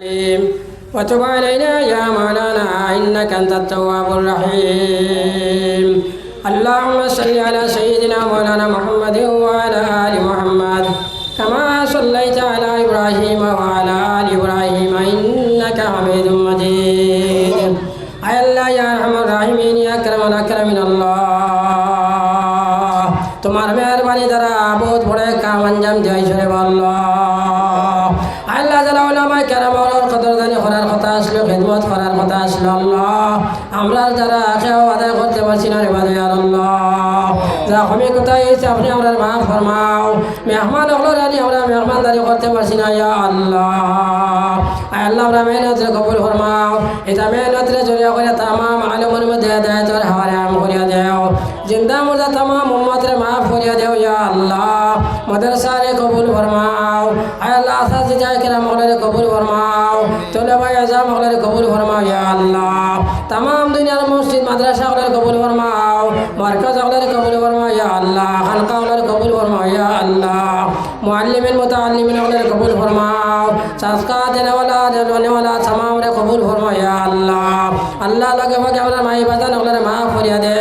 الرحيم وتب علينا يا مولانا إنك أنت التواب الرحيم اللهم صل على سيدنا مولانا محمد وعلى آل محمد كما صليت على إبراهيم وعلى آل إبراهيم إنك حميد مجيد أي الله يا أرحم الراحمين يا أكرم الأكرمين الله তোমার মেহরবানি দ্বারা বহুত বড় কাম আঞ্জাম দিয়েছে রে আল্লাহ আল্লাহ আসলো, খেদমত করার কথা আসলো আল্লাহ। আমরা যারা খেয়েও আদায় করতে পারছি না রে আল্লাহ। যা আমি কোথায় এসে আপনি আমরা মাফ ফরমাও। মেহমান হলো রানি, আমরা মেহমানদারি করতে পারছি না, ইয়া আল্লাহ। আল্লাহ, আমরা মেহনত রে কবুল ফরমাও। এটা মেহনত রে জড়িয়ে করে তামাম আলমের মধ্যে দেয় তোর হাওয়ারে আম করিয়া দেও। জিন্দা মুর্দা তামাম উম্মত রে মাফ করিয়া দেও, ইয়া আল্লাহ। মাদ্রাসা রে কবুল ফরমাও। আল্লাহ কেরা মগলে রে কবুল ফরমাও। নিজাম হলের কবুল ফরমাও, ইয়া আল্লাহ। তাম দুনিয়ার মসজিদ, মাদ্রাসা হলের কবুল ফরমাও, মার্কাজ হলের কবুল ফরমাও, ইয়া আল্লাহ। হালকা হলের কবুল ফরমাও, ইয়া আল্লাহ। মুআল্লিমিন, মুতাআল্লিমিন হলের কবুল ফরমাও সাজকা দেনেওয়ালা দেনেওয়ালা তাম রে কবুল ফরমাও, ইয়া আল্লাহ। আল্লাহ লগে ভাগে আমরা মাই বাজান হলের মা ফরিয়া দে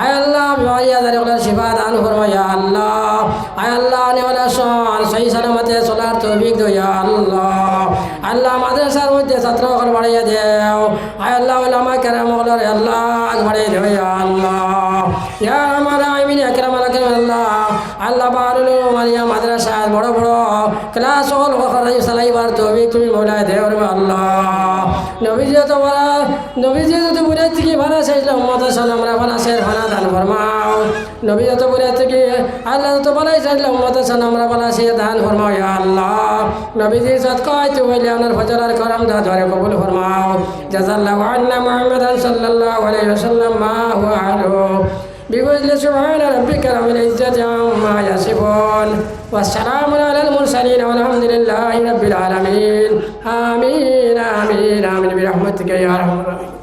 আয় আল্লাহ বিমারি আজারে হলের শিফা দান ফরমাও, ইয়া আল্লাহ। আয় আল্লাহ, নেওয়ালা সন, সহি সালামতে চলার তৌফিক দো ইয়া ছাত্র বাড়িয়ে দেও। আয় আল্লাহ, ওলামা কেরাম আল্লাহ বাড়িয়ে ইয়া আল্লাহ। ইয়া আমার আমিন একরাম আল্লাহ। আল্লাহ বারুল মালিয়া মাদ্রাসা বড় বড় ক্লাস হল খরাই সালাইবার তৌফিক তুমি মৌলায় দেও রে আল্লাহ। নবীজি তো বলা, নবীজি তো বুড়ে থেকে ভাড়া চাইছিল উম্মত, সালাম রা ভাড়া শের ভাড়া দান, ফরমাও। নবী তো বুড়ে আল্লাহ তো বলাই চাইছিল উম্মত, সালাম রা ভাড়া শের দান আল্লাহ। নবীজি সৎকয় তুবলি আনার ফজরার করম দা ধরে কবুল ফরমাও জাজাল্লাহু আন্না মুহাম্মাদান সাল্লাল্লাহু আলাইহি ওয়াসাল্লাম মা হুয়া আলু بفضل سبحان ربك رب العزة عما يصفون والسلام على المرسلين والحمد لله رب العالمين آمين آمين آمين برحمتك يا رحمن الرحيم